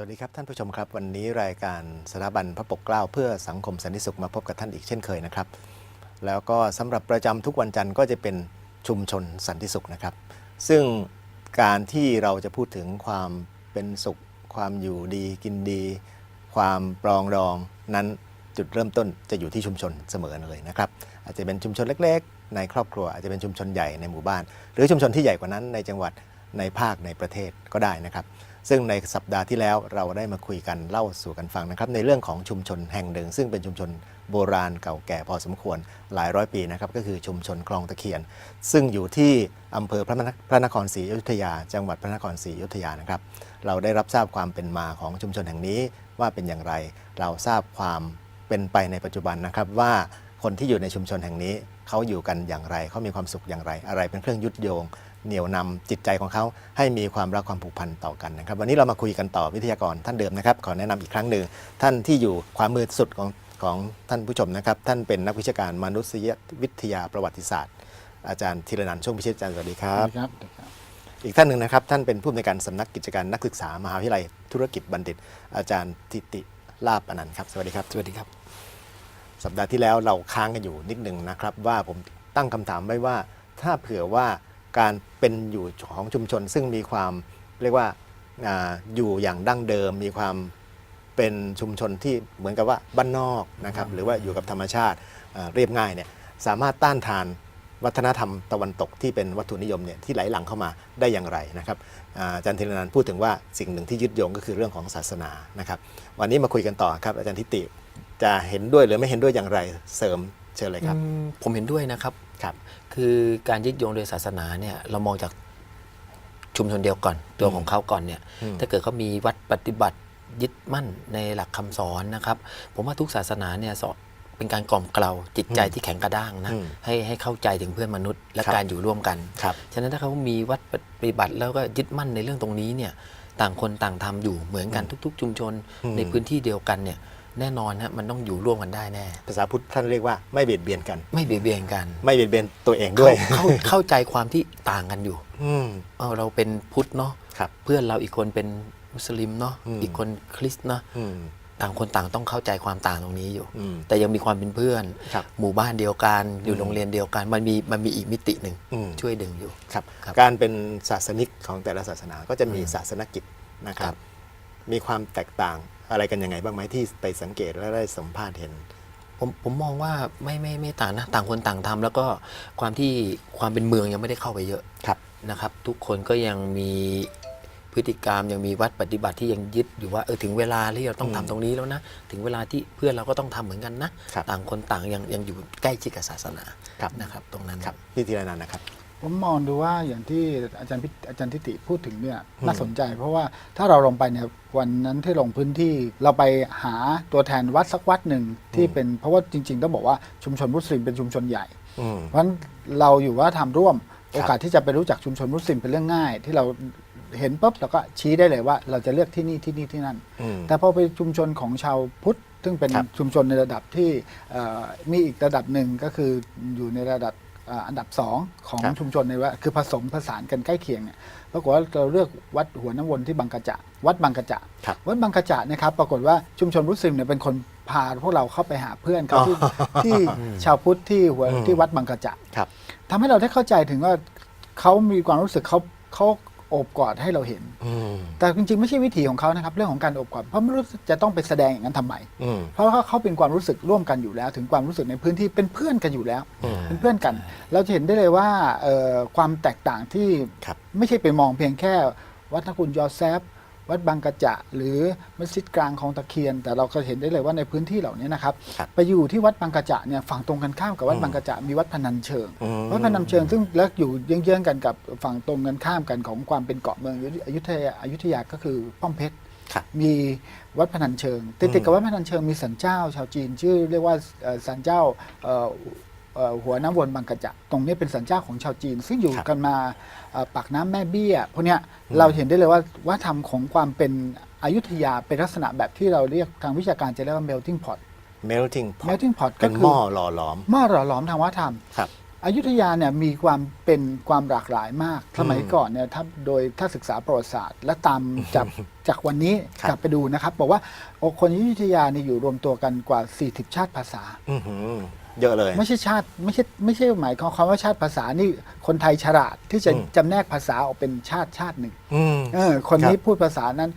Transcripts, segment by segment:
วัสดีครับท่านผู้ชมครับ วันนี้รายการสถาบันพระปกเกล้าเพื่อสังคมสันติสุขมาพบกับท่านอีกเช่นเคยนะครับ แล้วก็สำหรับประจำทุกวันจันทร์ก็จะเป็นชุมชนสันติสุขนะครับ ซึ่งการที่เราจะพูดถึงความเป็นสุข ความอยู่ดีกินดี ความปรองดองนั้นจุดเริ่มต้นจะอยู่ที่ชุมชนเสมอเลยนะครับ อาจจะเป็นชุมชนเล็ก ๆ ในครอบครัวอาจจะเป็นชุมชนใหญ่ในหมู่บ้าน หรือชุมชนที่ใหญ่กว่านั้นในจังหวัด ในภาคในประเทศก็ได้นะครับ ซึ่งในสัปดาห์ที่แล้วเราได้มาคุยกันเล่าสู่กันฟังนะครับ ในเรื่องของชุมชนแห่งหนึ่ง ซึ่งเป็นชุมชนโบราณเก่าแก่พอสมควรหลายร้อยปีนะครับ ก็คือชุมชนคลองตะเคียน ซึ่งอยู่ที่อำเภอพระนพระนครศรีอยุธยา จังหวัดพระนครศรีอยุธยานะครับ เราได้รับทราบความเป็นมาของชุมชนแห่งนี้ว่าเป็นอย่างไร เราทราบความเป็นไปในปัจจุบันนะครับว่าคนที่อยู่ในชุมชนแห่งนี้เขาอยู่กันอย่างไรเขามีความสุขอย่างไร อะไรเป็นเครื่องยึดโยง เหนี่ยวนำจิตใจของเขาให้มีความรักความผูกพันต่อกันนะครับ วันนี้เรามาคุยกันต่อวิทยากรท่านเดิมนะครับ ขอแนะนำอีกครั้งหนึ่งท่านที่อยู่ความมือสุดของของท่านผู้ชมนะครับ ท่านเป็นนักวิชาการมนุษยวิทยาประวัติศาสตร์ อาจารย์ธีรนันท์ช่วงพิชิตอาจารย์สวัสดีครับครับครับอีกท่านหนึ่งนะครับ ท่านเป็นผู้อำนวยการสำนักกิจการนักศึกษามหาวิทยาลัยธุรกิจบัณฑิต อาจารย์ทิติลาบอนันต์ครับสวัสดีครับสวัสดีครับ สัปดาห์ที่แล้วเราค้างกันอยู่นิดหนึ่งนะครับ ว่าผมตั้งคำถามไว้ว่าถ้าเผื่อว่า การเป็นอยู่ของชุมชน ซึ่งมีความเรียกว่าอาอยู่อย่างดั้งเดิม มีความเป็นชุมชนที่เหมือนกับว่าบ้านนอกนะครับหรือว่าอยู่กับธรรมชาติอ่าเรียบง่ายเนี่ยสามารถต้านทานวัฒนธรรมตะวันตกที่เป็นวัตถุนิยมเนี่ยที่ไหลหลังเข้ามาได้อย่างไรนะครับอาอาจารย์ธีรนันท์พูดถึงว่าสิ่งหนึ่งที่ยึดโยงก็คือเรื่องของศาสนานะครับ วันนี้มาคุยกันต่อครับอาจารย์ทิติจะเห็นด้วยหรือไม่เห็นด้วยอย่างไรเสริมเชิญเลยครับอืมผมเห็นด้วยนะครับครับ คือการยึดโยงโดยศาสนาเนี่ยเรามองจากชุมชนเดียวก่อน ตัวอืมของเขาก่อนเนี่ยอืมถ้าเกิดเขามีวัดปฏิบัติยึดมั่นในหลักคำสอนนะครับ ผมว่าทุกศาสนาเนี่ยสอนเป็นการกล่อมเกลาจิตใจที่แข็งกระด้างนะอืมให้ให้เข้าใจถึงเพื่อนมนุษย์และครับการอยู่ร่วมกันครับฉะนั้นถ้าเขามีวัดปฏิบัติแล้วก็ยึดมั่นในเรื่องตรงนี้เนี่ยต่างคนต่างทำอยู่เหมือนกันทุก ๆ ชุมชนอืมในพื้นที่เดียวกันเนี่ย แน่นอนฮะมันต้องอยู่ร่วมกันได้แน่ ภาษาพุทธท่านเรียกว่าไม่เบียดเบียนกัน ไม่เบียดเบียนกันไม่เบียดเบียนตัวเองด้วย เข้าเข้าเข้าใจความที่ต่างกันอยู่อืม เออเราเป็นพุทธเนาะครับ เพื่อนเราอีกคนเป็นมุสลิมเนาะอืมอีกคนคริสต์เนาะอืมต่างคนต่างต้องเข้าใจความต่างตรงนี้อยู่ อืม แต่ยังมีความเป็นเพื่อน ครับหมู่บ้านเดียวกัน อยู่อืมโรงเรียนเดียวกัน มันมีมันมีอีกมิติหนึ่งอืม ช่วยดึงอยู่ ครับครับการเป็นศาสนิกของแต่ละศาสนาก็จะมีอืมศาสนกิจนะครัครับบมีความแตกต่าง อะไรกันยังไงบ้างไหมที่ไปสังเกตและได้สัมภาษณ์เห็น ผมผมมองว่าไม่ไม่ไม่ต่างนะต่างคนต่างทำแล้วก็ความที่ความเป็นเมืองยังไม่ได้เข้าไปเยอะครับนะครับ ทุกคนก็ยังมีพฤติกรรมยังมีวัดปฏิบัติที่ยังยึดอยู่ว่าเออถึงเวลาที่เราต้องอืมทำตรงนี้แล้วนะ ถึงเวลาที่เพื่อนเราก็ต้องทำเหมือนกันนะครับต่างคนต่างยังยังอยู่ใกล้ชิดกับศาสนาครับนะครับตรงนั้นครับพี่ธีรนันท์นะครับ ผมมองดูว่าอย่างที่อาจารย์พิอาจารย์ทิติพูดถึงเนี่ยอืมน่าสนใจเพราะว่าถ้าเราลงไปเนี่ยวันนั้นที่ลงพื้นที่เราไปหาตัวแทนวัดสักวัดหนึ่งที่เป็นเพราะว่าจริง ๆ ต้องบอกว่าชุมชนมุสลิมเป็นชุมชนใหญ่อืมเพราะฉะนั้นเราอยู่ว่าทำร่วมครับโอกาสที่จะไปรู้จักชุมชนมุสลิมเป็นเรื่องง่าย ที่เราเห็นปุ๊บเราก็ชี้ได้เลยว่า เราจะเลือกที่นี่ที่นี่ที่นั่นอืมแต่พอไปชุมชนของชาวพุทธซึ่งเป็นครับชุมชนในระดับที่เอ่อมีอีกระดับหนึ่งก็คืออยู่ในระดับ อ่าอันดับสองของครับชุมชนในว่าคือผสมผสานกันใกล้เคียงเนี่ยปรากฏว่าเราเลือกวัดหัวน้ำวนที่บางกระจะวัดบางกระจะครับวัดบางกระจะเนะครับปรากฏว่าชุมชนมุสลิมเนี่ยเป็นคนพาพวกเราเข้าไปหาเพื่อนเขาที่ที่ชาวพุทธที่หัวอืมที่วัดบางกระจะครับทำให้เราได้เข้าใจถึงว่าเขามีความรู้สึกเขาเขา โอบกอดให้เราเห็น อืมแต่จริงๆไม่ใช่วิถีของเขานะครับ เรื่องของการโอบกอดเพราะไม่รู้จะต้องไปแสดงอย่างนั้นทำไม อืม เพราะว่าเขาเป็นความรู้สึกร่วมกันอยู่แล้ว ถึงความรู้สึกในพื้นที่เป็นเพื่อนกันอยู่แล้ว อืมเป็นเพื่อนกัน เราจะเห็นได้เลยว่าเอ่อความแตกต่างที่ครับ ไม่ใช่ไปมองเพียงแค่วัดนกุลยอแซฟ วัดบางกระจะหรือมัสยิดกลางของตะเคียน แต่เราก็เห็นได้เลยว่าในพื้นที่เหล่านี้นะครับครับไปอยู่ที่วัดบางกระจะเนี่ยฝั่งตรงกันข้ามกับวัดอืมบางกระจะมีวัดพนัญเชิง อืม วัดพนัญเชิงซึ่งแล้วอยู่เยื้องๆกันกับฝั่งตรงกันข้ามกันของความเป็นเกาะเมืองอยุธยาอยุธยาก็คือป้อมเพชร ครับ มีวัดพนัญเชิงติดอืติดมกับวัดพนัญเชิงมีสันเจ้าชาวจีน ชื่อเรียกว่าเอ่อสันเจ้าเอ่อเอ่อ หัวน้ำวนบางกระจะตรงนี้เป็นสันเจ้าของชาวจีน ซึ่งอยู่ครับกันมาเอ่อปากน้ำแม่เบี้ยพวกเนี้ยอืมเราเห็นได้เลยว่าวัฒนธรรมของความเป็นอยุธยาเป็นลักษณะแบบที่เราเรียกทางวิชาการจะเรียกว่า melting pot melting pot melting pot ก็เป็นคืหม้อหล่อหลอมหม้อหล่อหลอมทางวัฒนธรรมครับอยุธยาเนี่ยมีความเป็นความหลากหลายมาก สมัยอืมก่อนเนี่ยถ้าโดยถ้าศึกษาประวัติศาสตร์ และตามจากจากวันนี้ครับกลับไปดูนะครับ บอกว่าโอ้คนอยุธยาเนี่ยอยู่รวมตัวกันกว่า 40 ชาติภาษาอื้อหือ เยอะเลย ไม่ใช่ชาติไม่ใช่ไม่ใช่หมายความความว่าชาติภาษานี่คนไทยฉลาดที่จะอืม จำแนกภาษาออกเป็นชาติชาติหนึ่งอืม เออคนนี้ครับพูดภาษานั้น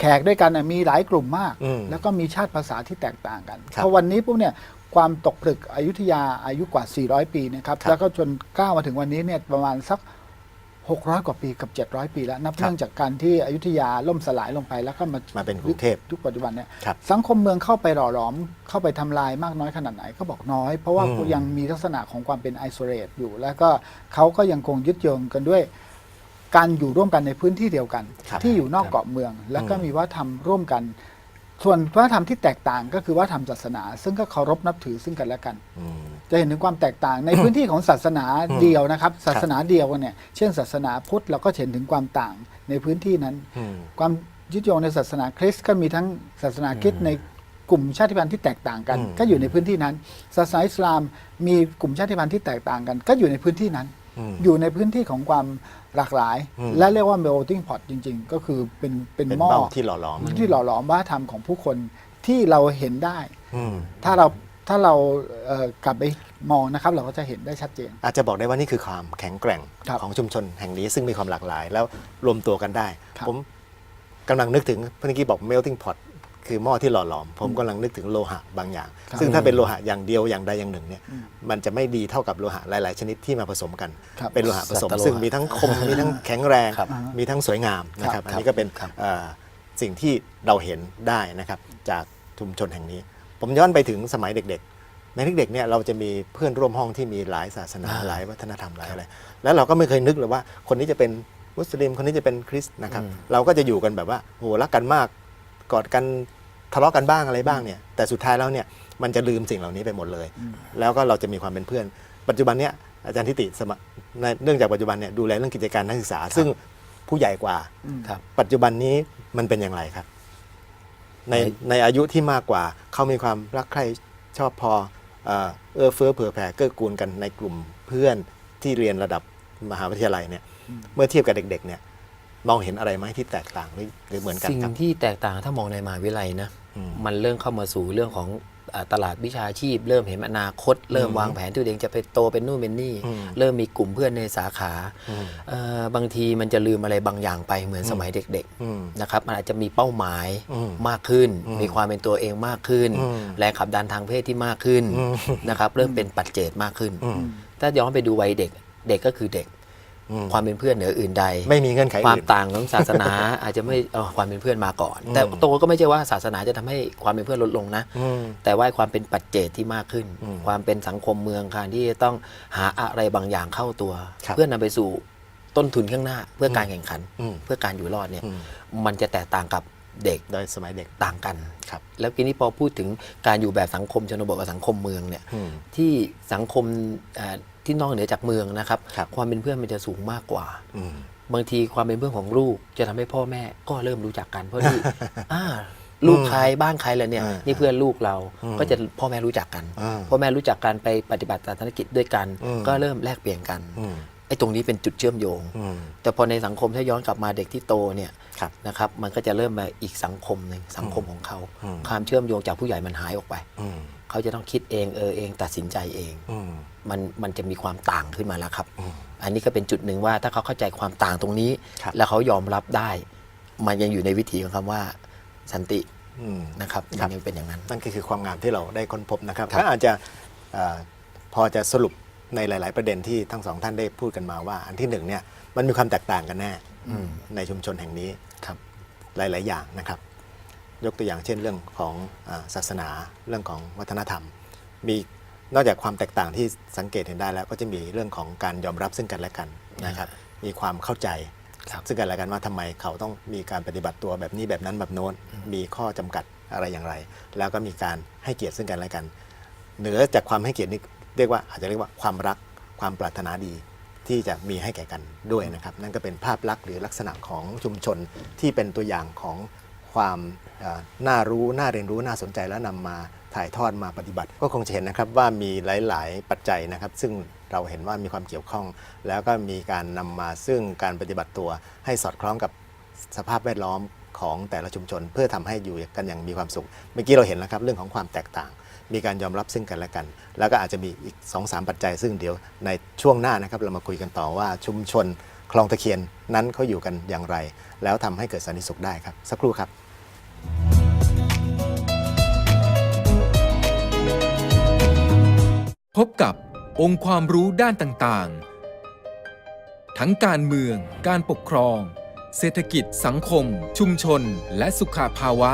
แขกด้วยกันน่ะมีหลายกลุ่มมาก อืมแล้วก็มีชาติภาษาที่แตกต่างกันครับพอวันนี้ปุ๊บเนี่ยความตกผลึกอยุธยาอายุกว่า 400 ปีนะครับครับ แล้วก็จนก้าวมาถึงวันนี้เนี่ยประมาณสัก 600 กว่าปีกับ 700 ปีแล้วนับครับเนื่องจากการที่อยุธยาล่มสลายลงไปแล้วก็มามาเป็นกรุงเทพทุกปัจจุบันเนี่ยครับสังคมเมืองเข้าไปหล่อหลอมเข้าไปทำลายมากน้อยขนาดไหนก็บอกน้อย เพราะว่าอืมยังมีลักษณะของความเป็นไอโซเลตอยู่ แล้วก็เขาก็ยังคงยึดโยงกันด้วย การอยู่ร่วมกันในพื้นที่เดียวกันครับที่อยู่นอกครับเกาะเมือง แล้วก็อืมมีวัฒนธรรมร่วมกัน ส่วนวัฒนธรรมที่แตกต่างก็คือวัฒนธรรมศาสนา ซึ่งก็เคารพนับถือซึ่งกันและกันอืม จะเห็นถึงความแตกต่างในพื้นที่ของศาสนาเดียวนะครับ ศาสนาเดียวกันเนี่ยเช่นศาสนาพุทธเราก็เห็นถึงความต่างในพื้นที่นั้นอืมความยึดโยงในศาสนาคริสต์ก็มีทั้งศาสนาคริสต์ในกลุ่มชาติพันธุ์ที่แตกต่างกันอืมก็อยู่ในพื้นที่นั้น ศาสนาอิสลามมีกลุ่มชาติพันธุ์ที่แตกต่างกัน ก็อยู่ในพื้นที่นั้นอืมอยู่ในพื้นที่ของความหลากหลายอืมและเรียกว่า melting pot จริง ๆ ก็คือเป็นเป็นเป็นหม้อเป้าที่หล่อหลอมที่หล่อหลอมวัฒนธรรมของผู้คนที่เราเห็นได้อืมถ้าเรา ถ้าเราเอ่อกลับไปมองนะครับ เราก็จะเห็นได้ชัดเจน อาจจะบอกได้ว่านี่คือความแข็งแกร่งครับของชุมชนแห่งนี้ซึ่งมีความหลากหลาย แล้วรวมตัวกันได้ ครับ ผมกำลังนึกถึงเมื่อกี้บอก melting pot คือหม้อที่หล่อหลอม ผมกำลังนึกถึงโลหะบางอย่าง ครับซึ่งถ้าเป็นโลหะอย่างเดียวอย่างใดอย่างหนึ่งเนี่ยอืมมันจะไม่ดีเท่ากับโลหะหลาย ๆ ชนิดที่มาผสมกัน ครับ เป็นโลหะผสม สัตว์โลหะซึ่งมีทั้งคม มีทั้งแข็งแรง ครับมีทั้งสวยงามนะครับครับอันนี้ก็เป็นครับ เอ่อสิ่งที่เราเห็นได้นะครับจากชุมชนแห่งนี้ ผมย้อนไปถึงสมัยเด็กๆ ในเด็กๆเนี่ยเราจะมีเพื่อนร่วมห้องที่มีหลายศาสนาอ่าหลายวัฒนธรรมหลายอะไร แล้วเราก็ไม่เคยนึกเลยว่า คนนี้จะเป็นมุสลิมคนนี้จะเป็นคริสต์นะครับอืมเราก็จะอยู่กันแบบว่าโอ้โหรักกันมากกอดกันทะเลาะกันบ้างอะไรบ้างเนี่ย แต่สุดท้ายแล้วเนี่ยมันจะลืมสิ่งเหล่านี้ไปหมดเลย แล้วก็เราจะมีความเป็นเพื่อน ปัจจุบันเนี่ยอาจารย์ทิติสมะในเนื่องจากปัจจุบันเนี่ยดูแลเรื่องกิจการนักศึกษา ซึ่งผู้ใหญ่กว่าครับปัจจุบันนี้มันเป็นอย่างไรครับ ในในในอายุที่มากกว่า เขามีความรักใคร่ชอบพอเอ่อเอื้อเฟื้อเผื่อแผ่เกื้อกูลกันในกลุ่มเพื่อนที่เรียนระดับมหาวิทยาลัยเนี่ยเมื่อเทียบกับเด็กๆเนี่ยมองเห็นอะไรไหมที่แตกต่างหรือหรือเหมือนกันสิ่งครับที่แตกต่างถ้ามองในมหาวิทยาลัยนะอืมมันเริ่มเข้ามาสู่เรื่องของอ่า ตลาดวิชาชีพ เริ่มเห็นอนาคต เริ่มอืมวางแผนที่ตัวเองจะไปโตเป็นนู่นเป็นนี่อืมเริ่มมีกลุ่มเพื่อนในสาขาอืมเอ่อบางทีมันจะลืมอะไรบางอย่างไปเหมือนสมัยเด็กอืมๆนะครับมันอาจจะมีเป้าหมายอืมมากขึ้นอืมมีความเป็นตัวเองมากขึ้นอืมแรงขับดันทางเพศที่มากขึ้นอืมนะครับเริ่มเป็นปัจเจกมากขึ้นอืมถ้าย้อนไปดูวัยเด็กเด็กก็คือเด็กอืม ความเป็นเพื่อนเหนืออื่นใด ไม่มีเงื่อนไขความอื่นต่างของศาสนาอาจจะไม่เอ่อความเป็นเพื่อนมาก่อนอืมแต่โตก็ไม่ใช่ว่าศาสนาจะทำให้ความเป็นเพื่อนลดลงนะอืมแต่ว่าความเป็นปัจเจกที่มากขึ้นอืมความเป็นสังคมเมืองการที่จะต้องหาอะไรบางอย่างเข้าตัวครับเพื่อนำไปสู่ต้นทุนข้างหน้า เพื่อการแข่งขันอืมเพื่อการอยู่รอดเนี่ยอืมมันจะแตกต่างกับเด็กโดยสมัยเด็กต่างกันครับแล้วทีนี้พอพูดถึงการอยู่แบบสังคมชนบทกับสังคมเมืองเนี่ยอืมที่สังคมเอ่อ ที่นอกเหนือจากเมืองนะครับครับ ความเป็นเพื่อนมันจะสูงมากกว่าอืมบางทีความเป็นเพื่อนของลูกจะทำให้พ่อแม่ก็เริ่มรู้จักกันเพราะที่อ่าลูกใครบ้านใครแล้วเนี่ยอ่านี่เพื่อนลูกเราอืมก็จะพ่อแม่รู้จักกันอ่าพ่อแม่รู้จักกันไปปฏิบัติศาสนกิจด้วยกันอืมก็เริ่มแลกเปลี่ยนกันอืม ไอ้ตรงนี้เป็นจุดเชื่อมโยงอืมแต่พอในสังคมถ้าย้อนกลับมาเด็กที่โตเนี่ยครับนะครับ มันก็จะเริ่มมาอีกสังคมหนึ่งสังคมของเขาอืมความเชื่อมโยงจากผู้ใหญ่มันหายออกไปอืมเขาจะต้องคิดเองเออเองตัดสินใจเองอืมมันมันจะมีความต่างขึ้นมาแล้วครับอืมอันนี้ก็เป็นจุดหนึ่งว่าถ้าเขาเข้าใจความต่างตรงนี้ครับแล้วเขายอมรับได้ มันยังอยู่ในวิถีของคำว่าสันติอืมนะครับครัมับนยังเป็นอย่างนั้น นั่นก็คือความงามที่เราได้ค้นพบนะครับครับก็อาจจะเอ่อพอจะสรุป ในหลาย ๆ ประเด็นที่ทั้งสองท่านได้พูดกันมาว่า อันที่หนึ่งเนี่ยมันมีความแตกต่างกันแน่ในชุมชนแห่งนี้ครับหลาย ๆ อย่างนะครับ ยกตัวอย่างเช่นเรื่องของอาศาสนาเรื่องของวัฒนธรรม มีนอกจากความแตกต่างที่สังเกตเห็นได้แล้วก็จะมีเรื่องของการยอมรับซึ่งกันและกันนะครับ มีความเข้าใจครับซึ่งกันและกันว่าทำไมเขาต้องมีการปฏิบัติตัวแบบนี้แบบนั้นแบบโน้นมีข้อจำกัดอะไรอย่างไร แล้วก็มีการให้เกียรติซึ่งกันและกัน เหนือจากความให้เกียรตินี่ เรียกว่าอาจจะเรียกว่าความรักความปรารถนาดีที่จะมีให้แก่กันด้วยนะครับ นั่นก็เป็นภาพลักษณ์หรือลักษณะของชุมชนที่เป็นตัวอย่างของความน่ารู้น่าเรียนรู้น่าสนใจและนำมาถ่ายทอดมาปฏิบัติ ก็คงจะเห็นนะครับว่ามีหลาย ๆ ปัจจัยนะครับ ซึ่งเราเห็นว่ามีความเกี่ยวข้อง แล้วก็มีการนำมาซึ่งการปฏิบัติตัวให้สอดคล้องกับสภาพแวดล้อมของแต่ละชุมชน เพื่อทำให้อยู่กันอย่างมีความสุข เมื่อกี้เราเห็นแล้วครับเรื่องของความแตกต่าง มีการยอมรับซึ่งกันและกัน แล้วก็อาจจะมีอีก2อสปัจจัยซึ่งเดี๋ยวในช่วงหน้านะครับเรามาคุยกันต่อว่าชุมชนคลองตะเคียนนั้นเขาอยู่กันอย่างไร แล้วทำให้เกิดสันติสุขได้ครับ สักครู่ครับ พบกับองค์ความรู้ด้านต่างๆ ทั้งการเมือง การปกครอง เศรษฐกิจสังคม ชุมชน และสุขภาวะ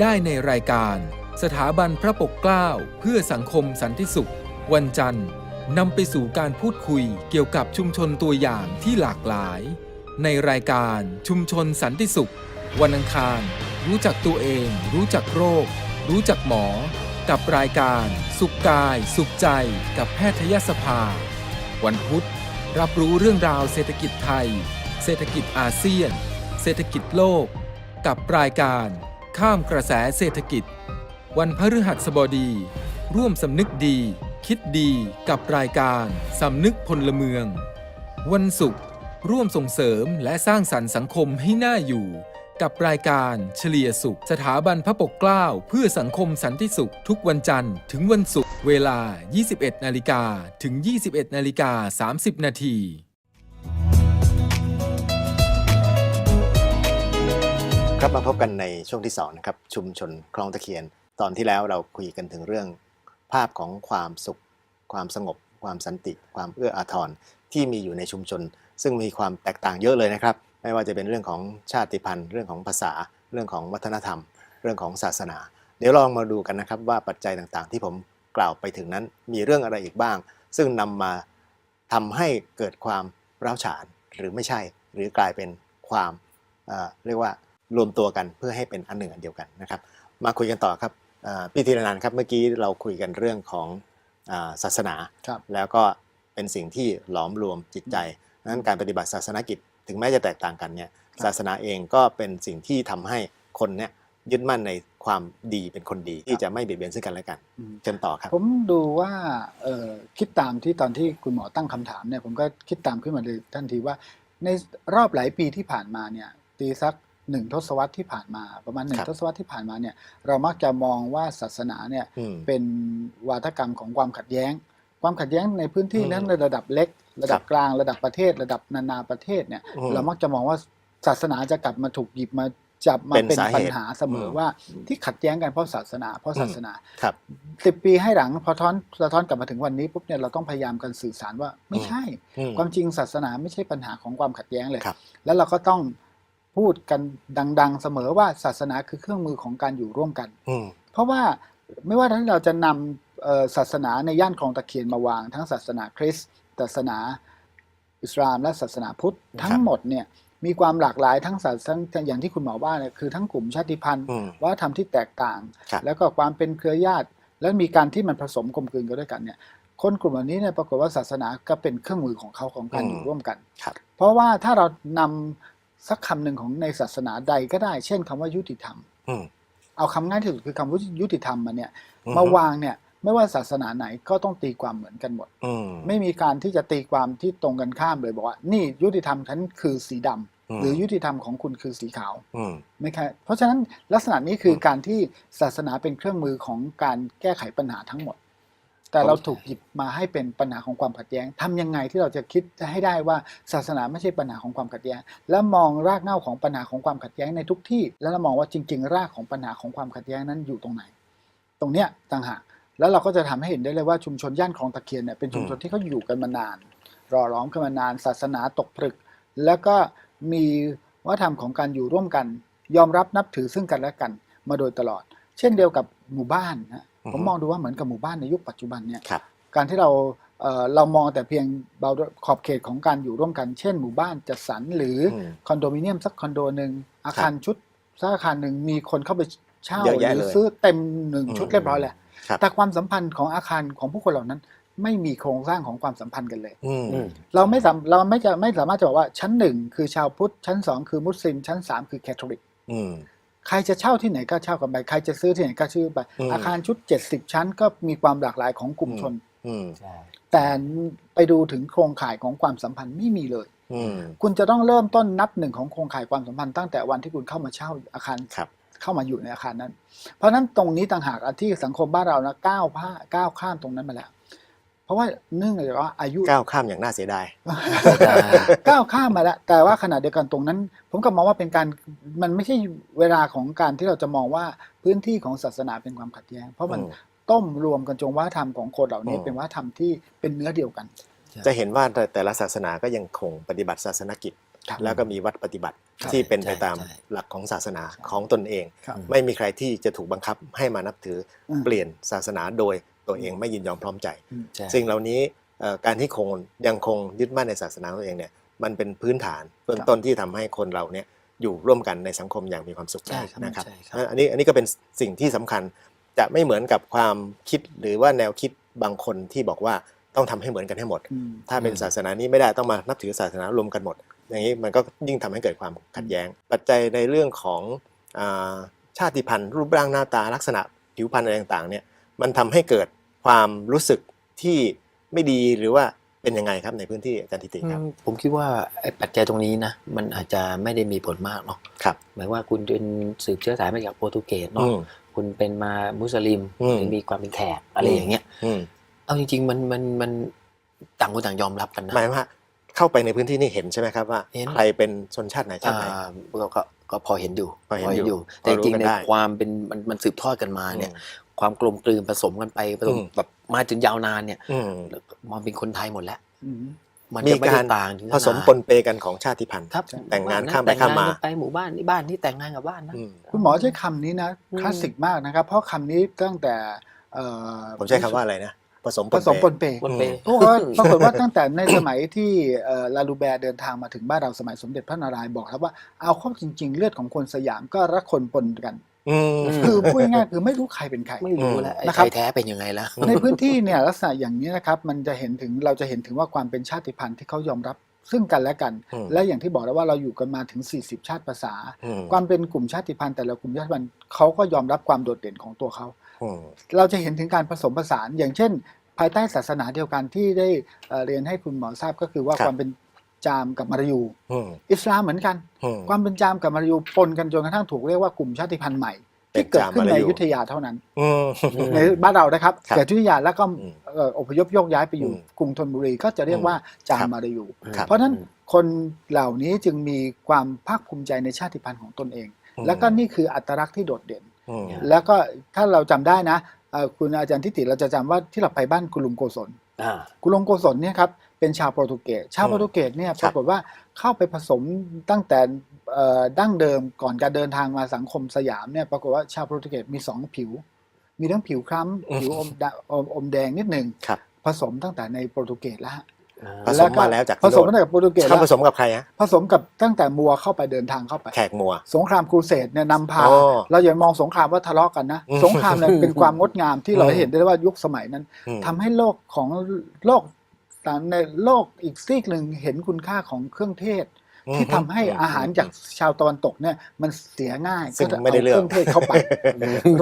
ได้ในรายการ สถาบันพระปกเกล้าเพื่อสังคมสันติสุข วันจันทร์นำไปสู่การพูดคุยเกี่ยวกับชุมชนตัวอย่างที่หลากหลาย ในรายการชุมชนสันติสุข วันอังคาร รู้จักตัวเอง รู้จักโรค รู้จักหมอ กับรายการ สุขกาย สุขใจ กับแพทยสภา วันพุธ รับรู้เรื่องราวเศรษฐกิจไทย เศรษฐกิจอาเซียน เศรษฐกิจโลก กับรายการ ข้ามกระแสเศรษฐกิจ วันพฤหัสบดี ร่วมสำนึกดี คิดดีกับรายการสำนึกพลเมือง วันศุกร์ร่วมส่งเสริมและสร้างสรรค์สังคมให้น่าอยู่ กับรายการเฉลี่ยสุข สถาบันพระปกเกล้าเพื่อสังคมสันติสุข ทุกวันจันทร์ถึงวันศุกร์เวลา 21 นาฬิกาถึง 21 นาฬิกา 30 นาทีครับมาพบกันในช่วงที่2นะครับชุมชนคลองตะเคียน ตอนที่แล้วเราคุยกันถึงเรื่องภาพของความสุข ความสงบ ความสันติ ความเอื้ออาทรที่มีอยู่ในชุมชน ซึ่งมีความแตกต่างเยอะเลยนะครับ ไม่ว่าจะเป็นเรื่องของชาติพันธุ์ เรื่องของภาษา เรื่องของวัฒนธรรม เรื่องของศาสนา เดี๋ยวลองมาดูกันนะครับว่าปัจจัยต่างๆ ที่ผมกล่าวไปถึงนั้นมีเรื่องอะไรอีกบ้าง ซึ่งนำมาทำให้เกิดความร้าวฉานหรือไม่ใช่ หรือกลายเป็นความเเรียกว่ารวมตัวกันเพื่อให้เป็นอันหนึ่งอันเดียวกันนะครับ มาคุยกันต่อครับ พี่ธีรนันท์ครับเมื่อกี้เราคุยกันเรื่องของอาศาสนาครับแล้วก็เป็นสิ่งที่หลอมรวมจิตใจนั้นการปฏิบัติศาสนกิจ ถึงแม้จะแตกต่างกันเนี่ยครับศาสนาเองก็เป็นสิ่งที่ทำให้คนเนี่ยยึดมั่นในความดีเป็นคนดีที่จะไม่เบียดเบียนซึ่งกันและกันอืมเชิญต่อครับ ผมดูว่าเอ่อคิดตามที่ตอนที่คุณหมอตั้งคำถามเนี่ยผมก็คิดตามขึ้นมาเลยทันทีว่า ในรอบหลายปีที่ผ่านมาเนี่ยตีสัก หนึ่งทศวรรษที่ผ่านมา ประมาณหนึ่คงรับทศวรรษที่ผ่านมาเนี่ยเรามักจะมองว่าศาสนาเนี่ยอืมเป็นวาทกรรมของความขัดแย้ง ความขัดแย้งในพื้นที่อืมนั้นในระดับเล็ก ระดับครับกลางระดับประเทศ ระดับนานาประเทศเนี่ยอืมเรามักจะมองว่าศาสนาจะกลับมาถูกหยิบมาจับมาเป็นเป็นสาเหตุปัญหาเสมออมว่าที่ขัดแย้งกันเพราะศาสนา เพราะศาสนาครับสิบปีให้หลังพอท้อนสะท้อนกลับมาถึงวันนี้ปุ๊บเนี่ยเราต้องพยายามกันสื่อสารว่าไม่ใช่อืมความจริงศาสนาไม่ใช่ปัญหาของความขัดแย้งเลยครับแล้วเราก็ต้อง พูดกันดัง ๆ เสมอว่าศาสนาคือเครื่องมือของการอยู่ร่วมกัน อืม เพราะว่าไม่ว่าที่เราจะนำเอ่อศาสนาในย่านคลองตะเคียนมาวาง ทั้งศาสนาคริสต์ศาสนาอิสลามและศาสนาพุทธทั้งหมดเนี่ยมีความหลากหลายทั้งศาสนาอย่างที่คุณหมอว่าเนี่ยคือทั้งกลุ่มชาติพันธุ์ อืม วัฒนธรรมที่แตกต่าง ครับแล้วก็ความเป็นเครือญาติ และมีการที่มันผสมกลมกลืนกันด้วยกันเนี่ย คนกลุ่มเหล่านี้เนี่ยปรากฏว่าศาสนาก็เป็นเครื่องมือของเขาของการอืมอยู่ร่วมกัน ครับเพราะว่าถ้าเรานำ สักคำหนึ่งของในศาสนาใดก็ได้ เช่นคำว่ายุติธรรม อืม เอาคำง่ายที่สุดคือคำว่ายุติธรรมมาเนี่ยอือฮึ มาวางเนี่ย ไม่ว่าศาสนาไหนก็ต้องตีความเหมือนกันหมด อืม ไม่มีการที่จะตีความที่ตรงกันข้ามเลยบอกว่า นี่ยุติธรรมฉันคือสีดำอืม หรือยุติธรรมของคุณคือสีขาวอืม ไม่ใช่เพราะฉะนั้นลักษณะนี้คือการที่ศาสนาเป็นเครื่องมือของการแก้ไขปัญหาทั้งหมด แต่เราถูกหยิบมาให้เป็นปัญหาของความขัดแย้งทำยังไงที่เราจะคิดให้ได้ว่าศาสนาไม่ใช่ปัญหาของความขัดแย้ง และมองรากเหง้าของปัญหาของความขัดแย้งในทุกที่ แล้วเรามองว่าจริง ๆ รากของปัญหาของความขัดแย้งนั้นอยู่ตรงไหน ตรงเนี้ยต่างหากแล้วเราก็จะทำให้เห็นได้เลยว่าชุมชนย่านคลองตะเคียนเนี่ยเป็นชุมชนที่เขาอยู่กันมานาน รอร้อมกันมานาน ศาสนาตกผลึก แล้วก็มีวัฒนธรรมของการอยู่ร่วมกัน ยอมรับนับถือซึ่งกันและกันมาโดยตลอด เช่นเดียวกับหมู่บ้านนะอือฮึ ผมมองดูว่าเหมือนกับหมู่บ้านในยุคปัจจุบันเนี่ยครับการที่เราเอ่อเรามองแต่เพียงเบาขอบเขตของการอยู่ร่วมกัน เช่น หมู่บ้านจัดสรรหรืออมคอนโดมิเนียมสักคอนโดหนึ่งอาคารชุดสักอาคารหนึ่งมีคนเข้าไปเช่าเยอะหแยะรือเลยซื้อเต็มหนึ่งชุดอืมเรียบร้อยแล้วครับแต่ความสัมพันธ์ของอาคารของผู้คนเหล่านั้น ไม่มีโครงสร้างของความสัมพันธ์กันเลยอืมอืมเราไม่สามเราไม่จะไม่สามารถจะบอกว่าชั้นหนึ่งคือชาวพุทธชั้นสองคือมุสลิมชั้นสามคือแคทอลิกอืม ใครจะเช่าที่ไหนก็เช่ากันไปใครจะซื้อที่ไหนก็ซื้อไป อืม อาคารชุด 70 ชั้น ก็มีความหลากหลายของกลุ่มชน อืมใช่ แต่ไปดูถึงโครงข่ายของความสัมพันธ์ไม่มีเลย อืม คุณจะต้องเริ่มต้นนับหนึ่งของโครงข่ายความสัมพันธ์ตั้งแต่วันที่คุณเข้ามาเช่าอาคารครับ เข้ามาอยู่ในอาคารนั้น เพราะฉะนั้นตรงนี้ต่างหากที่สังคมบ้านเรานะก้าวผ้าก้าวข้ามตรงนั้นมาแล้วเพ ราะว่าเนื่องจากว่าอายุก้าวข้ามอย่างน่าเสียดายก้าวข้ามมาแล้วแต่ว่าขณะเดียวกันตรงนั้น ผมก็มองว่าเป็นการมันไม่ใช่เวลาของการที่เราจะมองว่าพื้นที่ของศาสนาเป็นความขัดแย้ง เพราะมันอืมต้มรวมกันจงวัฒนธรรมของคนเหล่านี้อืมเป็นวัฒนธรรมที่เป็นเนื้อเดียวกัน จะเห็นว่าแต่แต่ละศาสนาก็ยังคงปฏิบัติศาสนกิจครับแล้วก็มีวัดปฏิบัติครับที่เป็นไปใช่ตามใช่หลักของศาสนาของตนเองครับไม่มีใครที่จะถูกบังคับให้มานับถืออมเปลี่ยนศาสนาโดย ตัวเองไม่ยินยอมพร้อมใจใช่สิ่งเหล่านี้เอ่อการที่คงยังคงยึดมั่นในศาสนาตัวเองเนี่ยมันเป็นพื้นฐานเบื้องต้นที่ทำให้คนเราเนี่ยอยู่ร่วมกันในสังคมอย่างมีความสุขใช่ได้ครับนะครับใช่ครับอันนี้อันนี้ก็เป็นสิ่งที่สำคัญจะไม่เหมือนกับความคิดหรือว่าแนวคิดบางคนที่บอกว่าต้องทำให้เหมือนกันให้หมดอืมถ้าเป็นอืมศาสนานี้ไม่ได้ต้องมานับถือศาสนารวมกันหมด อย่างนี้มันก็ยิ่งทำให้เกิดความขัดแย้ง ปัจจัยในเรื่องของอาชาติพันธุ์รูปร่างหน้าตาลักษณะผิวพรรณอะไรต่างๆเนี่ยมันทำให้เกิด ความรู้สึกที่ไม่ดีหรือว่าเป็นยังไงครับในพื้นที่อาจารย์ทิติครับอืมผมคิดว่าไอ้ปัจจัยตรงนี้นะมันอาจจะไม่ได้มีผลมากเนาะครับหมายว่าคุณเป็นสืบเชื้อสายมาจากโปรตุเกสอืเนาะมคุณเป็นมามุสลิมอืมหรือมีความเป็นแขกอะไรอย่างเงี้ยอืมเอาจริงๆมันมันมันต่างคนต่างยอมรับกันนะหมายว่าเข้าไปในพื้นที่นี่เห็นใช่ไหมครับว่าเห็นใครเป็นชนชาติไหนชาติไหนอ่าก็ก็ก็พอเห็นอยู่พอเห็นอยู่ แต่จพอรู้ริงกันๆในได้ความเป็นมันมันสืบทอดกันมาเนี่ยอืม ความกลมกลืนผสมกันไปผสมอืมแบบมาจนยาวนานเนี่ยอืมมาเป็นคนไทยหมดแล้วอืมมันมีจะไม่กาได้รต่างถึงขผนาดสมปนเปกันของชาติพันธุ์ครับแต่งงานบ้ข้ามไปแต่งข้ามมากันไปหมู่บ้านนี่บ้านนี่แต่งงานกับบ้านนะอืมคุณหมอใช้คำนี้นะอืมคลาสสิกมากนะครับ เพราะคำนี้ตั้งแต่เอ่อผมใช้คำว่าอะไรนะผสมผสมปนเปบนเปเพราะว่าปรากฏว่าตั้งแต่ในสมัยที่เอ่อลาลูแบร์เดินทางมาถึงบ้านเราสมัยสมเด็จพระนารายณ์บอกครับว่าเอาเข้าจริง ๆ เลือดของคนสยามก็รักคนปนกัน อืมอืมคือพูดง่ายๆคือไม่รู้ใครเป็นใคร ไม่รู้แล้วไอ้นะคไทรับยแท้เป็นยังไงแล้วในพื้นที่เนี่ยลักษณะอย่างนี้นะครับมันจะเห็นถึงเราจะเห็นถึงว่าความเป็นชาติพันธุ์ที่เขายอมรับซึ่งกันและกัน อืม และอย่างที่บอกแล้วว่าเราอยู่กันมาถึง 40 ชาติภาษา อืมความเป็นกลุ่มชาติพันธุ์แต่ละกลุ่มชาติพันธุ์เขาก็ยอมรับความโดดเด่นของตัวเขา อืม เราจะเห็นถึงการผสมผสานอย่างเช่น ภายใต้ศาสนาเดียวกันที่ได้เอ่อเรียนให้คุณหมอทราบก็คือว่าครับ ความเป็น จามกับมารยูอืมอิสลามเหมือนกันอืมความเป็นจามกับมารยูปนกันจนกระทั่งถูกเรียกว่ากลุ่มชาติพันธุ์ใหม่เป็นที่เกิดขึ้นจามในมารยูอยุธยาเท่านั้นอืมในบ้านเรานะครับครับเกิดอยุธยาแล้วก็อืมเอ่ออพยพโยกย้ายไปอยู่อืมกรุงธนบุรีก็จะเรียกว่าจามมารยูครับเพราะฉะนั้นคนเหล่านี้จึงมีความภาคภูมิใจในชาติพันธุ์ของตนเองอืมแล้วก็นี่คืออัตลักษณ์ที่โดดเด่นอืมแล้วก็ถ้าเราจำได้นะเอ่อคุณอาจารย์ทิติเราจะจำว่าที่เราไปบ้านคุณลุงโกศลอ่าคุณลุงโกศลเนี่ยครับ เป็นชาวโปรตุเกสชาวโปรตุเกสเนี่ยครัปบรากฏว่าเข้าไปผสมตั้งแต่เอ่อดั้งเดิมก่อนการเดินทางมาสังคมสยามเนี่ยปรากฏว่าชาวโปรตุเกสมีสองผิว มีทั้งผิวคล้ำผิวอมดะอมอมแดงนิดหนึ่งครับผสมตั้งแต่ในโปรตุเกสแล้วฮะผสมมาแล้วจากผสมที่ตั้งโน่นแต่โปรตุเกสเขาแล้วผสมกับใครฮะผสมกับตั้งแต่มัวเข้าไปเดินทางเข้าไปแขกมัว สงครามครูเสดเนี่ยนำพาอ๋อเราอย่ามองสงครามว่าทะเลาะกันนะอืมสงครามเนี่ยเป็นความงดงามที่เราอืมเห็นได้ว่ายุคสมัยนั้นอืมทำให้โลกของโลก ต่างในโลกอีกซีกหนึ่งเห็นคุณค่าของเครื่องเทศ ที่ทำให้อาหารจากชาวตะวันตกเนี่ยมันเสียง่ายซึ่งก็จะไม่ได้เอาเลืเคอกรื่องเทศเข้าไป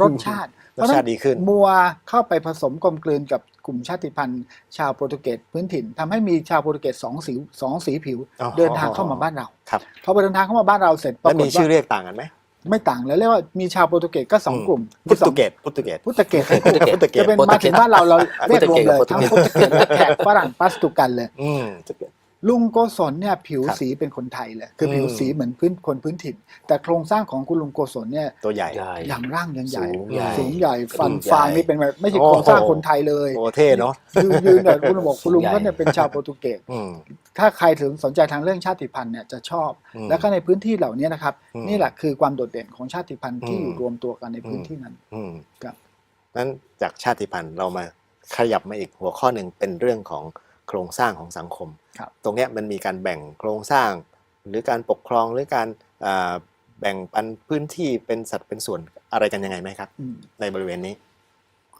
รสชาติรสชาติดีขึ้น มัวเข้าไปผสมกลมกลืนกับกลุ่มชาติพันธุ์ ชาวโปรตุเกสพื้นถิ่นทำให้มีชาวโปรตุเกสสองสีสองสีผิว อ๋อ เดินทางเข้ามาบ้านเราครับพอไปเดินทางเข้ามาบ้านเราเสร็จปแล้วรากฏมีชื่อว่าเรียกต่างกันไหม ไม่ต่างเลยเรียกว่ามีชาวโปรตุเกสก็สองกลุ่มพุตตุเกสพุตตุเกสพุตเกสพุตเกสพุตตุเกสจะเป็นโปรตุมาเกสถึงบ้านเราเราเรียกรวมเลยโปรตุทั้งเกสพุตเกสและแขกฝรั่งปัสตุกันเลยอืมพุตตุเกส ลุงโกศลเนี่ยผิวครับสีเป็นคนไทยเลยคืออมผิวสีเหมือนพื้นคนพื้นถิ่น แต่โครงสร้างของคุณลุงโกศลเนี่ยตัวใหญ่ใหญ่อย่างร่างยังใหญ่สูงใหญ่สูงใหญ่ฟันสูงใหญ่ฟางนี่เป็นแบบไม่ใช่โอ้โคโหรงสร้างคนไทยเลยโอ้เท่เนาะยืนยืนเนี่ยคุณลุงบอกคุณลุงสูงใหญ่เขาเนี่ยเป็นชาวโปรตุเกสอืมถ้าใครถึงสนใจทางเรื่องชาติพันธุ์เนี่ยจะชอบอืมแล้วก็ในพื้นที่เหล่านี้นะครับอืมนี่แหละคือความโดดเด่นของชาติพันธุ์ที่อืมอยู่รวมตัวกันในพื้นที่นั้นอืมครับนั้นจากชาติพันธุ์เรามาขยับมาอีกหัวข้อหนึ่งเป็นเรื่องของโครงสร้างของสังคมครับ ตรงเนี้ยมันมีการแบ่งโครงสร้าง หรือการปกครองหรือการอ่าแบ่งปันพื้นที่เป็นสัดเป็นส่วนอะไรกันยังไงไหมครับอืมในบริเวณนี้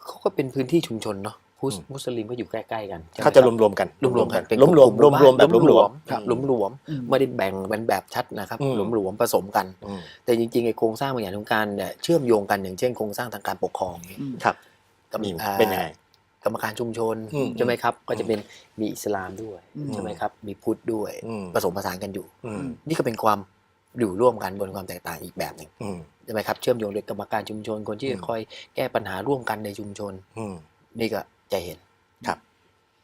เขาก็เป็นพื้นที่ชุมชนเนาะพุทธอืมมุสลิมก็อยู่ใกล้ๆกันใช่ไหมเขาจะครบวมๆกันรวมๆกันเป็นรวมรวมกรวมรวมๆแบบรวมรวมครับหลวมหลวมอืมไม่ได้แบ่งเป็นแบบชัดนะครับอืมหลวมหลวมผสมกันอืมแต่จริงๆไอ้โครงสร้างบางอย่างของการเนี่ยเชื่อมโยงกันอย่างเช่นโครงสร้างทางการปกครองเนี่ยอืมครับกรรมมีอ่าเป็นยังไง กรรมการชุมชนอืมใช่ไหมครับ ก็จะเป็นมีอิสลามด้วยอืม ใช่ไหมครับ มีพุทธด้วยอืมผสมผสานกันอยู่ อืมนี่ก็เป็นความอยู่ร่วมกันบนความแตกต่างอีกแบบหนึ่งอืม ใช่ไหมครับเชื่อมโยงโดยกรรมการชุมชนคนที่อืมจะคอยแก้ปัญหาร่วมกันในชุมชน อืม นี่ก็จะเห็นครับ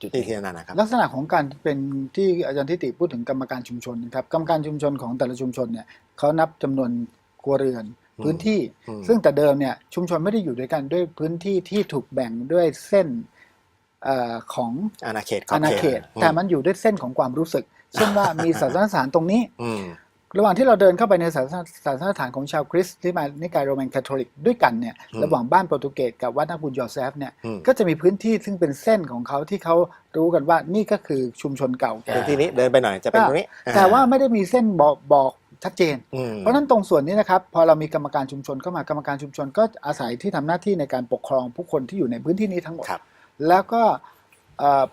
จุดที่นี้ที่นั่นนะครับ ลักษณะของการเป็นที่อาจารย์ทิติพูดถึงกรรมการชุมชนนะครับกรรมการชุมชนของแต่ละชุมชนเนี่ยเขานับจำนวนครัวเรือนอืม พื้นที่อืมซึ่งแต่เดิมเนี่ยชุมชนไม่ได้อยู่ด้วยกันด้วยพื้นที่ที่ถูกแบ่งด้วยเส้นเอ่อของอาณาเขตขอาอบณาเขเขตตแต่มันอยู่ด้วยเส้นของความรู้สึก เช่นว่ามีศาสนสถานตรงนี้อืมระหว่างที่เราเดินเข้าไปในศาสนศาสนสถานของชาวคริสต์ที่มานิกายโรมันคาทอลิกด้วยกันเนี่ยอืมระหว่างบ้านโปรตุเกสกับวัดนักบุญยอเซฟเนี่ยอืมก็จะมีพื้นที่ซึ่งเป็นเส้นของเขาที่เขารู้กันว่านี่ก็คือชุมชนเก่าแก่พื้นที่นี้เดินไปหน่อยจะเป็นตรงนี้ แต่ว่าไม่ได้มีเส้นบอกบอก ชัดเจน อืม เพราะฉะนั้นตรงส่วนนี้นะครับพอเรามีกรรมการชุมชนเข้ามากรรมการชุมชน ก็อาศัยที่ทำหน้าที่ในการปกครองผู้คนที่อยู่ในพื้นที่นี้ทั้งหมด ครับ แล้วก็เอ่อ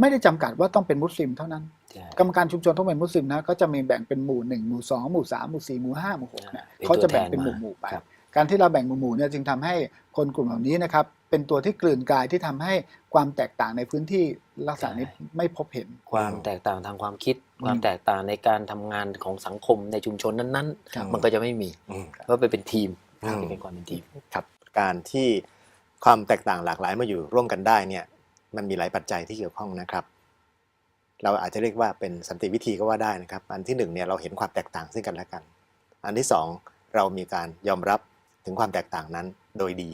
ไม่ได้จำกัดว่าต้องเป็นมุสลิมเท่านั้น ใช่ กรรมการชุมชนต้องเป็นมุสลิมนะก็จะมีแบ่งเป็นหมู่หนึ่งหมู่สองหมู่สามหมู่สี่หมู่ห้าหมู่หกเนี่ยเป็นเขาจะแบ่งตัวแทนเป็นหมู่มาหมู่ไป ครับ การที่เราแบ่งหมู่หมู่เนี่ยจึงทำให้คนกลุ่มเหล่านี้นะครับเป็นตัวที่กลืนกลายที่ทำให้ความแตกต่างในพื้นที่ลักษณะนี้ไม่พบเห็น ความแตกต่างทางความคิดอืม ความแตกต่างในการทำงานของสังคมในชุมชนนั้นครับๆมันก็จะไม่มีอืมเพราะไปเป็นทีมอืมจะเป็นความเป็นทีมครับ การที่ความแตกต่างหลากหลายมาอยู่ร่วมกันได้เนี่ย มันมีหลายปัจจัยที่เกี่ยวข้องนะครับ เราอาจจะเรียกว่าเป็นสันติวิธีก็ว่าได้นะครับ อันที่หนึ่งเนี่ยเราเห็นความแตกต่างซึ่งกันและกัน อันที่สองเรามีการยอมรับถึงความแตกต่างนั้นโดยดี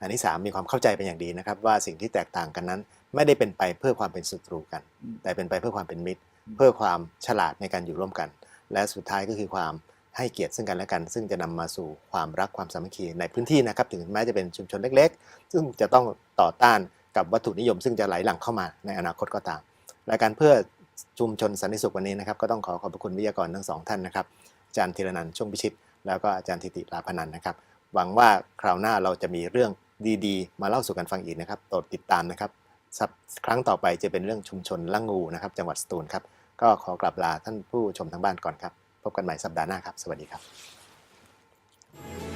อันที่สามมีความเข้าใจเป็นอย่างดีนะครับ ว่าสิ่งที่แตกต่างกันนั้น ไม่ได้เป็นไปเพื่อความเป็นศัตรูกันอืมแต่เป็นไปเพื่อความเป็นมิตรอืม เพื่อความฉลาดในการอยู่ร่วมกัน และสุดท้ายก็คือความให้เกียรติซึ่งกันและกัน ซึ่งจะนำมาสู่ความรักความสามัคคีในพื้นที่นะครับ ถึงแม้จะเป็นชุมชนเล็ก ๆ ซึ่งจะต้องต่อต้านกับวัตถุนิยม ซึ่งจะไหลหลั่งเข้ามาในอนาคตก็ตามรายการเพื่อชุมชนสันติสุขวันนี้นะครับก็ต้องขอขอบพระคุณวิทยากรทั้งสองท่านนะครับอาจารย์ธีรนันท์ช่วงพิชิต แล้วก็อาจารย์ธิติลาพนันนะครับ หวังว่าคราวหน้าเราจะมีเรื่องดีๆ มาเล่าสู่กันฟังอีกนะครับโปรดติดตามนะครับครั้งต่อไปจะเป็นเรื่องชุมชนละงูนะครับ จังหวัดสตูลครับ ก็ขอกลับลาท่านผู้ชมทางบ้านก่อนครับ พบกันใหม่สัปดาห์หน้าครับ สวัสดีครับ